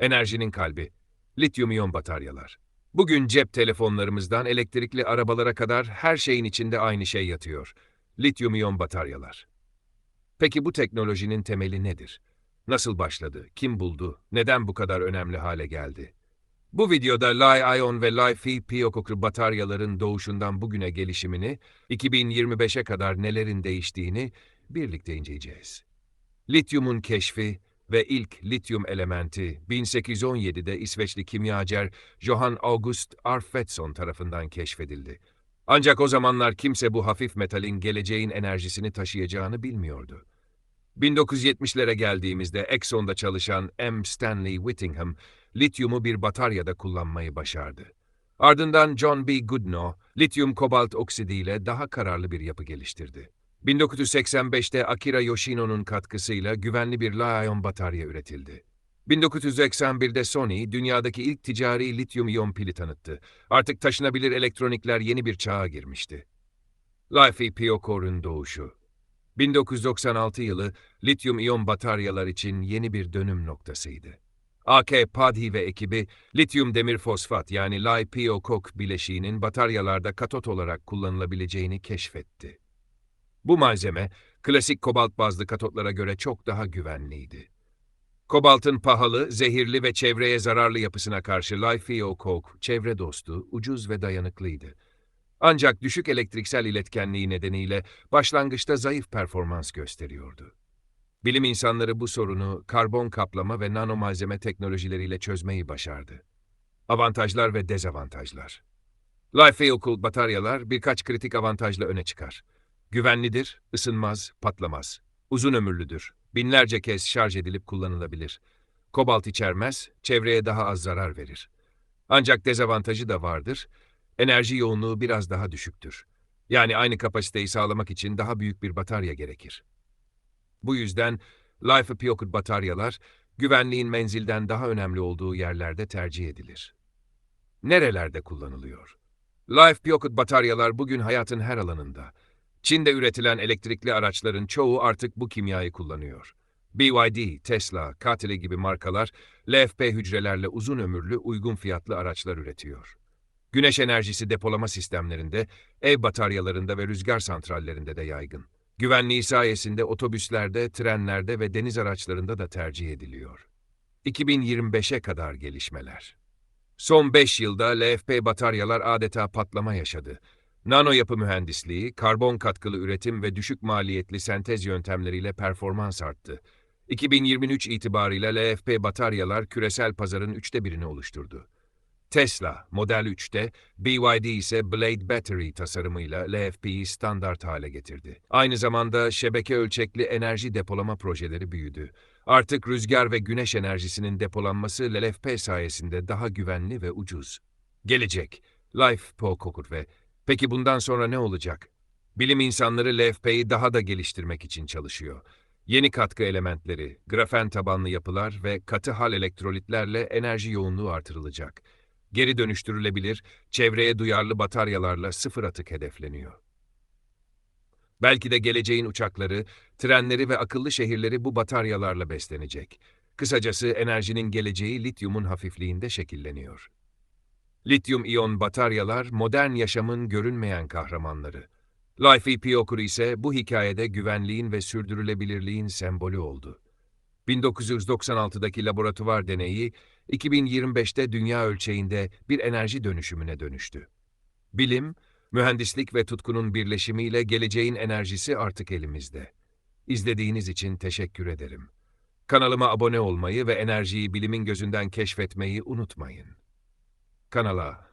Enerjinin kalbi. Lityum iyon bataryalar. Bugün cep telefonlarımızdan elektrikli arabalara kadar her şeyin içinde aynı şey yatıyor. Lityum iyon bataryalar. Peki bu teknolojinin temeli nedir? Nasıl başladı? Kim buldu? Neden bu kadar önemli hale geldi? Bu videoda Li-ion ve Li-Fi bataryaların doğuşundan bugüne gelişimini, 2025'e kadar nelerin değiştiğini birlikte inceleyeceğiz. Lityumun keşfi ve ilk lityum elementi 1817'de İsveçli kimyager Johann August Arfvedson tarafından keşfedildi. Ancak o zamanlar kimse bu hafif metalin geleceğin enerjisini taşıyacağını bilmiyordu. 1970'lere geldiğimizde Exxon'da çalışan M. Stanley Whittingham, lityumu bir bataryada kullanmayı başardı. Ardından John B. Goodnow, lityum kobalt oksidiyle daha kararlı bir yapı geliştirdi. 1985'te Akira Yoshino'nun katkısıyla güvenli bir Li-ion batarya üretildi. 1981'de Sony, dünyadaki ilk ticari lityum-iyon pili tanıttı. Artık taşınabilir elektronikler yeni bir çağa girmişti. Li-Fi Piocore'un doğuşu 1996 yılı lityum-iyon bataryalar için yeni bir dönüm noktasıydı. AK Padhi ve ekibi lityum demir fosfat yani LiPo-CoC bileşiğinin bataryalarda katot olarak kullanılabileceğini keşfetti. Bu malzeme klasik kobalt bazlı katotlara göre çok daha güvenliydi. Kobaltın pahalı, zehirli ve çevreye zararlı yapısına karşı LiPo-CoC çevre dostu, ucuz ve dayanıklıydı. Ancak düşük elektriksel iletkenliği nedeniyle başlangıçta zayıf performans gösteriyordu. Bilim insanları bu sorunu karbon kaplama ve nanomalzeme teknolojileriyle çözmeyi başardı. Avantajlar ve dezavantajlar. Life Vehicle bataryalar birkaç kritik avantajla öne çıkar. Güvenlidir, ısınmaz, patlamaz. Uzun ömürlüdür, binlerce kez şarj edilip kullanılabilir. Kobalt içermez, çevreye daha az zarar verir. Ancak dezavantajı da vardır, enerji yoğunluğu biraz daha düşüktür. Yani aynı kapasiteyi sağlamak için daha büyük bir batarya gerekir. Bu yüzden Life Piocut bataryalar güvenliğin menzilden daha önemli olduğu yerlerde tercih edilir. Nerelerde kullanılıyor? Life Piocut bataryalar bugün hayatın her alanında. Çin'de üretilen elektrikli araçların çoğu artık bu kimyayı kullanıyor. BYD, Tesla, Katile gibi markalar LFP hücrelerle uzun ömürlü uygun fiyatlı araçlar üretiyor. Güneş enerjisi depolama sistemlerinde, ev bataryalarında ve rüzgar santrallerinde de yaygın. Güvenliği sayesinde otobüslerde, trenlerde ve deniz araçlarında da tercih ediliyor. 2025'e kadar gelişmeler. Son 5 yılda LFP bataryalar adeta patlama yaşadı. Nano yapı mühendisliği, karbon katkılı üretim ve düşük maliyetli sentez yöntemleriyle performans arttı. 2023 itibarıyla LFP bataryalar küresel pazarın üçte birini oluşturdu. Tesla, Model 3'te, BYD ise Blade Battery tasarımıyla LFP'yi standart hale getirdi. Aynı zamanda şebeke ölçekli enerji depolama projeleri büyüdü. Artık rüzgar ve güneş enerjisinin depolanması LFP sayesinde daha güvenli ve ucuz. Gelecek, Life Pocokur ve peki bundan sonra ne olacak? Bilim insanları LFP'yi daha da geliştirmek için çalışıyor. Yeni katkı elementleri, grafen tabanlı yapılar ve katı hal elektrolitlerle enerji yoğunluğu artırılacak geri dönüştürülebilir, çevreye duyarlı bataryalarla sıfır atık hedefleniyor. Belki de geleceğin uçakları, trenleri ve akıllı şehirleri bu bataryalarla beslenecek. Kısacası enerjinin geleceği lityumun hafifliğinde şekilleniyor. Lityum-iyon bataryalar modern yaşamın görünmeyen kahramanları. Life Piokur ise bu hikayede güvenliğin ve sürdürülebilirliğin sembolü oldu. 1996'daki laboratuvar deneyi 2025'te dünya ölçeğinde bir enerji dönüşümüne dönüştü. Bilim, mühendislik ve tutkunun birleşimiyle geleceğin enerjisi artık elimizde. İzlediğiniz için teşekkür ederim. Kanalıma abone olmayı ve enerjiyi bilimin gözünden keşfetmeyi unutmayın. Canalá.